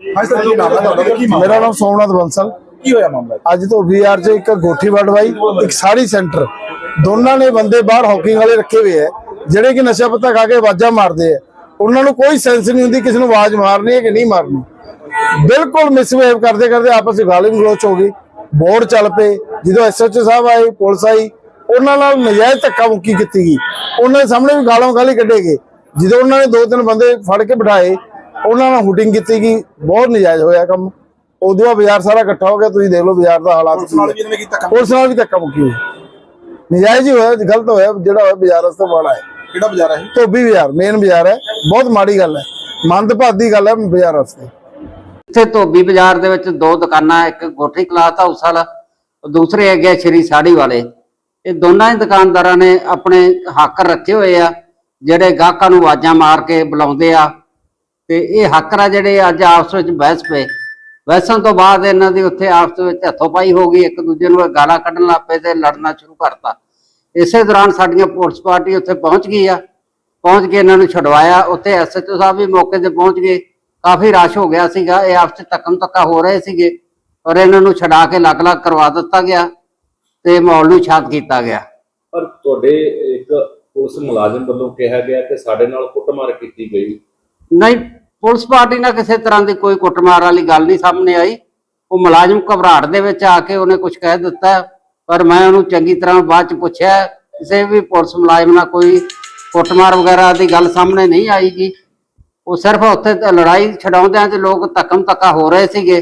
ਹਾਂ ਸਰ ਕੀ ਨਾਮ ਹੈ ਤੁਹਾਡਾ ਤੇ ਕੀ ਮਾਮਲਾ ਮੇਰਾ ਨਾਮ ਸੋਮਨਾਥ ਬੰਸਲ। ਕੀ ਹੋਇਆ ਮਾਮਲਾ ਅੱਜ ਤੋਂ ਵੀਆਰ 'ਚ ਇੱਕ ਗੋਠੀ ਵੜਵਾਈ ਇੱਕ ਸਾੜੀ ਸੈਂਟਰ। ਦੋਨਾਂ ਨੇ ਬੰਦੇ ਬਾਹਰ ਹਾਕਿੰਗ ਵਾਲੇ ਰੱਖੇ ਹੋਏ ਆ ਜਿਹੜੇ ਕਿ ਨਸ਼ਾ ਪੱਤਾ ਖਾ ਕੇ ਆਵਾਜ਼ਾਂ ਮਾਰਦੇ ਆ ਉਹਨਾਂ ਨੂੰ ਕੋਈ ਸੈਂਸ ਨਹੀਂ ਹੁੰਦੀ ਕਿਸੇ ਨੂੰ ਆਵਾਜ਼ ਮਾਰਨੀ ਹੈ ਕਿ ਨਹੀਂ ਮਾਰਨੀ। ਬਿਲਕੁਲ ਮਿਸਬਿਹੇਵ ਕਰਦੇ ਕਰਦੇ ਆਪਸ ਵਿੱਚ ਗਾਲੀ ਗਲੋਚ ਹੋ ਗਈ। ਬੋਰਡ ਚੱਲ ਪਏ ਜਦੋਂ ਐਸਐਚਓ ਸਾਹਿਬ ਆਏ ਪੁਲਿਸ ਆਈ ਉਹਨਾਂ ਨਾਲ ਨਜਾਇਜ਼ ਧੱਕਾ ਮੁੱਕੀ ਕੀਤੀ ਗਈ। ਉਹਨਾਂ ਦੇ ਸਾਹਮਣੇ ਵੀ ਗਾਲਾਂ ਗਾਲੀ ਕੱਢੇ ਗਏ। ਜਦੋਂ ਉਹਨਾਂ ਨੇ ਦੋ ਤਿੰਨ ਬੰਦੇ ਫੜ ਕੇ ਬਿਠਾਏ ਉਹਨਾਂ ਨਾਲ ਹੁਟਿੰਗ ਕੀਤੀ ਗਈ ਬਹੁਤ ਨਜਾਇਜ਼ ਹੋਇਆ ਕੰਮ। ਉਦੋਂ ਬਾਅਦ ਬਾਜ਼ਾਰ ਸਾਰਾ ਇਕੱਠਾ ਹੋ ਗਿਆ ਤੁਸੀਂ ਦੇਖ ਲਓ ਬਾਜ਼ਾਰ ਦਾ ਹਾਲਾਤ ਪੁਲਿਸ ਨਾਲ ਵੀ ਇਹਨਾਂ ਨੇ ਕੀਤਾ ਕੰਮ? ਪੁਲਿਸ ਨਾਲ ਵੀ ਧੱਕਾ ਮੁੱਕੀ ਨਜਾਇਜ਼ ਹੀ ਹੋਇਆ ਗਲਤ ਹੋਇਆ ਜਿਹੜਾ ਹੋਇਆ ਬਾਜ਼ਾਰ ਵਾਸਤੇ ਮਾੜਾ ਹੈ। ਕਿਹੜਾ ਬਾਜ਼ਾਰ ਹੈ? ਧੋਬੀ ਬਾਜ਼ਾਰ ਮੇਨ ਬਾਜ਼ਾਰ ਹੈ। ਬਹੁਤ ਮਾੜੀ ਗੱਲ ਹੈ। ਮੰਦਭਾਗੀ ਗੱਲ ਹੈ ਬਾਜ਼ਾਰ ਵਾਸਤੇ। ਇੱਥੇ ਧੋਬੀ ਬਾਜ਼ਾਰ ਦੇ ਵਿੱਚ ਦੋ ਦੁਕਾਨਾਂ ਇੱਕ ਗੋਠੀ ਕਲਾਥ ਹਾਊਸ ਵਾਲਾ ਉਹ ਦੂਸਰੇ ਹੈਗੇ ਸ਼੍ਰੀ ਸਾੜੀ ਵਾਲੇ। ਇਹ ਦੋਨਾਂ ਹੀ ਦੁਕਾਨਦਾਰਾਂ ਨੇ ਆਪਣੇ ਹਾਕਰ ਰੱਖੇ ਹੋਏ ਆ ਜਿਹੜੇ ਗਾਹਕਾਂ ਨੂੰ ਆਵਾਜ਼ਾਂ ਮਾਰ ਕੇ ਬੁਲਾਉਂਦੇ ਆ। ਤੇ ਇਹ ਹਾਕਰ ਆ ਜਿਹੜੇ ਅੱਜ ਆਪਸ ਵਿੱਚ ਬਹਿਸ ਪਏ। ਬਹਿਸਾਂ ਤੋਂ ਬਾਅਦ ਇਹਨਾਂ ਦੀ ਉੱਥੇ ਆਪਸ ਵਿੱਚ ਹੱਥੋਂ ਪਾਈ ਹੋ ਗਈ, ਇੱਕ ਦੂਜੇ ਨੂੰ ਗਾਲਾਂ ਕੱਢਣ ਲੱਗ ਪਏ ਤੇ ਲੜਨਾ ਸ਼ੁਰੂ ਕਰਤਾ। ਇਸੇ ਦੌਰਾਨ ਸਾਡੀਆਂ ਪੁਲਿਸ ਪਾਰਟੀ ਉੱਥੇ ਪਹੁੰਚ ਗਈ ਆ। ਪਹੁੰਚ ਕੇ ਇਹਨਾਂ ਨੂੰ ਛਡਵਾਇਆ। ਉੱਥੇ ਐਸਐਚਓ ਸਾਹਿਬ ਵੀ ਮੌਕੇ ਤੇ ਪਹੁੰਚ ਗਏ। ਕਾਫੀ ਰਸ਼ ਹੋ ਗਿਆ ਸੀਗਾ। ਇਹ ਆਪਸ ਵਿੱਚ ਧੱਕਮ ਧੱਕਾ ਹੋ ਰਹੇ ਸੀਗੇ। ਔਰ ਇਹਨਾਂ ਨੂੰ ਛਡਾ ਕੇ ਅਲੱਗ-ਅਲੱਗ ਕਰਵਾ ਦਿੱਤਾ ਗਿਆ ਤੇ ਮਾਹੌਲ ਨੂੰ ਸ਼ਾਂਤ ਕੀਤਾ ਗਿਆ। ਪਰ ਤੁਹਾਡੇ ਇੱਕ ਪੁਲਿਸ ਮੁਲਾਜ਼ਮ ਵੱਲੋਂ ਕਿਹਾ ਗਿਆ ਕਿ ਸਾਡੇ ਨਾਲ ਕੁੱਟਮਾਰ ਕੀਤੀ ਗਈ। ਨਹੀਂ, ਪੁਲਿਸ ਪਾਰਟੀ ਨਾਲ ਕਿਸੇ ਤਰ੍ਹਾਂ ਦੀ ਕੋਈ ਕੁੱਟਮਾਰ ਵਾਲੀ ਗੱਲ ਨਹੀਂ ਸਾਹਮਣੇ ਆਈ। ਉਹ ਮੁਲਾਜ਼ਮ ਘਬਰਾਹਟ ਦੇ ਵਿੱਚ ਆ ਕੇ ਉਹਨੇ ਕੁਝ ਕਹਿ ਦਿੱਤਾ, ਪਰ ਮੈਂ ਉਹਨੂੰ ਚੰਗੀ ਤਰ੍ਹਾਂ ਬਾਅਦ ਚ ਪੁੱਛਿਆ, ਕਿਸੇ ਵੀ ਪੁਲਿਸ ਮੁਲਾਜ਼ਮ ਨਾਲ ਕੋਈ ਕੁੱਟਮਾਰ ਵਗੈਰਾ ਦੀ ਗੱਲ ਸਾਹਮਣੇ ਨਹੀਂ ਆਈਗੀ। ਉਹ ਸਿਰਫ ਉੱਥੇ ਲੜਾਈ ਛਡਾਉਂਦਿਆਂ ਤੇ ਲੋਕ ਧੱਕਮ ਧੱਕਾ ਹੋ ਰਹੇ ਸੀਗੇ।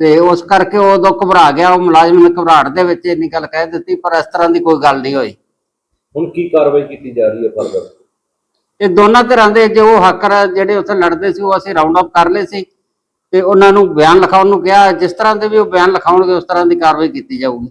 ਤੇ ਉਸ ਕਰਕੇ ਉਹ ਉਦੋਂ ਘਬਰਾ ਗਿਆ, ਉਹ ਮੁਲਾਜ਼ਮ ਨੇ ਘਬਰਾਹਟ ਦੇ ਵਿੱਚ ਇੰਨੀ ਗੱਲ ਕਹਿ ਦਿੱਤੀ, ਪਰ ਇਸ ਤਰ੍ਹਾਂ ਦੀ ਕੋਈ ਗੱਲ ਨਹੀਂ ਹੋਈ। ਹੁਣ ਕੀ ਕਾਰਵਾਈ ਕੀਤੀ ਜਾ ਰਹੀ ਹੈ, ਫਰਦਰ? ਇਹ ਦੋਨਾਂ ਧਿਰਾਂ ਦੇ ਜੋ ਹਾਕਰ ਆ ਜਿਹੜੇ ਉੱਥੇ ਲੜਦੇ ਸੀ, ਉਹ ਅਸੀਂ ਰਾਉਂਡ ਅਪ ਕਰ ਲਏ ਸੀ ਤੇ ਉਹਨਾਂ ਨੂੰ ਬਿਆਨ ਲਿਖਾਉਣ ਨੂੰ ਕਿਹਾ, ਜਿਸ ਤਰ੍ਹਾਂ ਦੇ ਵੀ ਉਹ ਬਿਆਨ ਲਿਖਾਉਣਗੇ, ਉਸ ਤਰ੍ਹਾਂ ਦੀ ਕਾਰਵਾਈ ਕੀਤੀ ਜਾਊਗੀ।